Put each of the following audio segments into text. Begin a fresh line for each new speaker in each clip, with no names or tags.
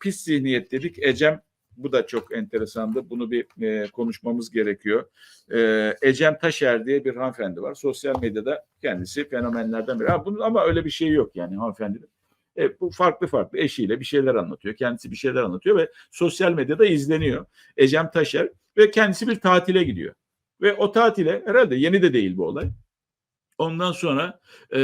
pis zihniyet dedik. Ecem bu da çok enteresandı. Bunu bir e, konuşmamız gerekiyor. E, Ecem Taşer diye bir hanımefendi var. Sosyal medyada kendisi fenomenlerden biri. Ha, bunun, ama öyle bir şey yok yani hanımefendinin. E, bu farklı farklı eşiyle bir şeyler anlatıyor. Kendisi bir şeyler anlatıyor ve sosyal medyada izleniyor. Ecem Taşer ve kendisi bir tatile gidiyor. Ve o tatile herhalde yeni de değil bu olay. Ondan sonra e,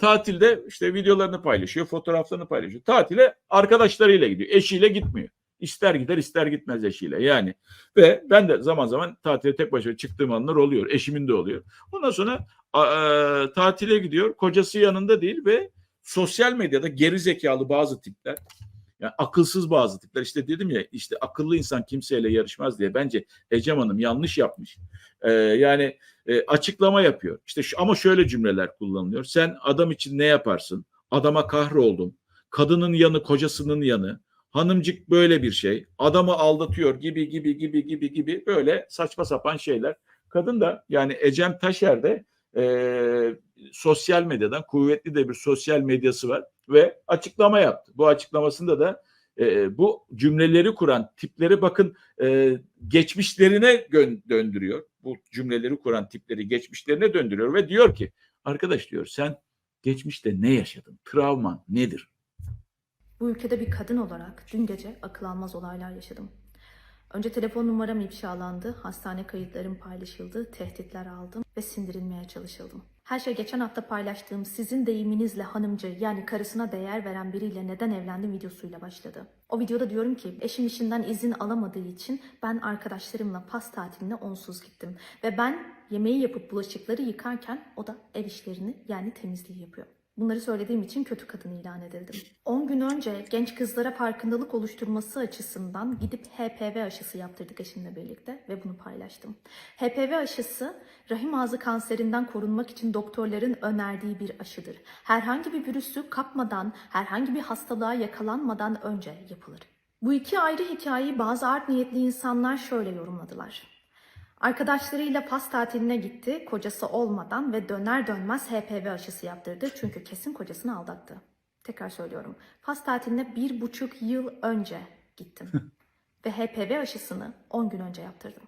tatilde işte videolarını paylaşıyor, fotoğraflarını paylaşıyor. Tatile arkadaşlarıyla gidiyor, eşiyle gitmiyor. İster gider ister gitmez eşiyle yani. Ve ben de zaman zaman tatile tek başına çıktığım anlar oluyor. Eşimin de oluyor. Ondan sonra e, tatile gidiyor. Kocası yanında değil ve sosyal medyada geri zekalı bazı tipler yani akılsız bazı tipler işte dedim ya işte akıllı insan kimseyle yarışmaz diye bence Ecem Hanım yanlış yapmış. Ee, yani e, açıklama yapıyor. İşte şu, ama şöyle cümleler kullanılıyor. Sen adam için ne yaparsın? Adama kahroldum. Kadının yanı kocasının yanı. Hanımcık böyle bir şey. Adamı aldatıyor gibi gibi gibi gibi gibi böyle saçma sapan şeyler. Kadın da yani Ecem Taşer de e, sosyal medyadan kuvvetli de bir sosyal medyası var ve açıklama yaptı. Bu açıklamasında da e, bu cümleleri kuran tipleri bakın e, geçmişlerine döndürüyor. Bu cümleleri kuran tipleri geçmişlerine döndürüyor ve diyor ki arkadaş diyor sen geçmişte ne yaşadın? Travman nedir?
Bu ülkede bir kadın olarak dün gece akıl almaz olaylar yaşadım. Önce telefon numaram ifşalandı, hastane kayıtlarım paylaşıldı, tehditler aldım ve sindirilmeye çalışıldım. Her şey geçen hafta paylaştığım sizin deyiminizle hanımcı yani karısına değer veren biriyle neden evlendim videosuyla başladı. O videoda diyorum ki eşim işinden izin alamadığı için ben arkadaşlarımla pas tatiline onsuz gittim. Ve ben yemeği yapıp bulaşıkları yıkarken o da ev işlerini yani temizliği yapıyor. Bunları söylediğim için kötü kadın ilan edildim. 10 gün önce genç kızlara farkındalık oluşturması açısından gidip HPV aşısı yaptırdık eşimle birlikte ve bunu paylaştım. HPV aşısı rahim ağzı kanserinden korunmak için doktorların önerdiği bir aşıdır. Herhangi bir virüsü kapmadan, herhangi bir hastalığa yakalanmadan önce yapılır. Bu iki ayrı hikayeyi bazı art niyetli insanlar şöyle yorumladılar. Arkadaşlarıyla pas tatiline gitti, kocası olmadan ve döner dönmez HPV aşısı yaptırdı çünkü kesin kocasını aldattı. Tekrar söylüyorum, pas tatiline bir buçuk yıl önce gittim ve HPV aşısını 10 gün önce yaptırdım.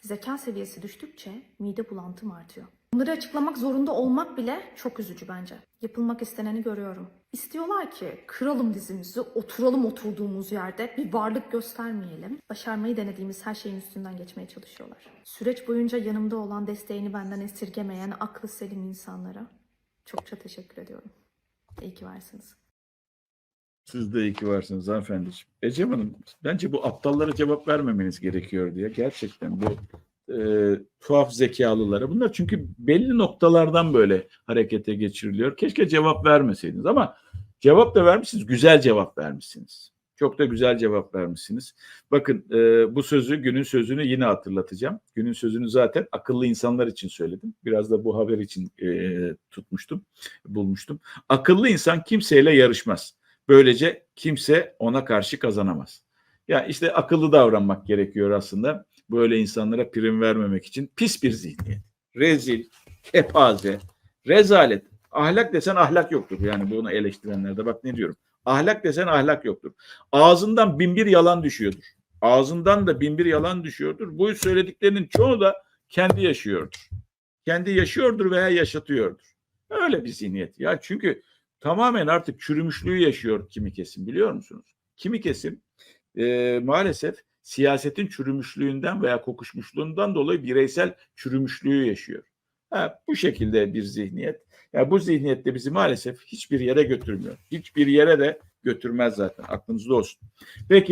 Zeka seviyesi düştükçe mide bulantım artıyor. Bunları açıklamak zorunda olmak bile çok üzücü bence. Yapılmak isteneni görüyorum. İstiyorlar ki kıralım dizimizi, oturalım oturduğumuz yerde, bir varlık göstermeyelim. Başarmayı denediğimiz her şeyin üstünden geçmeye çalışıyorlar. Süreç boyunca yanımda olan desteğini benden esirgemeyen aklı selim insanlara çokça teşekkür ediyorum. İyi ki varsınız.
Siz de iyi ki varsınız hanımefendiciğim. Ecem Hanım bence bu aptallara cevap vermemeniz gerekiyor diye. Gerçekten bu e, tuhaf zekalılara. Bunlar çünkü belli noktalardan böyle harekete geçiriliyor. Keşke cevap vermeseydiniz ama cevap da vermişsiniz. Güzel cevap vermişsiniz. Çok da güzel cevap vermişsiniz. Bakın e, bu sözü günün sözünü yine hatırlatacağım. Günün sözünü zaten akıllı insanlar için söyledim. Biraz da bu haber için e, tutmuştum, bulmuştum. Akıllı insan kimseyle yarışmaz. Böylece kimse ona karşı kazanamaz. Ya işte akıllı davranmak gerekiyor aslında. Böyle insanlara prim vermemek için pis bir zihniyet. Rezil, kepaze, rezalet. Ahlak desen ahlak yoktur. Yani bunu eleştirenlerde bak ne diyorum. Ahlak desen ahlak yoktur. Ağzından bin bir yalan düşüyordur. Ağzından da bin bir yalan düşüyordur. Bu söylediklerinin çoğu da kendi yaşıyordur. Kendi yaşıyordur veya yaşatıyordur. Öyle bir zihniyet. Ya çünkü tamamen artık çürümüşlüğü yaşıyor kimi kesim biliyor musunuz? Kimi kesim e, maalesef siyasetin çürümüşlüğünden veya kokuşmuşluğundan dolayı bireysel çürümüşlüğü yaşıyor. Ha, bu şekilde bir zihniyet. Ya bu zihniyet de bizi maalesef hiçbir yere götürmüyor. Hiçbir yere de götürmez zaten. Aklınızda olsun. Peki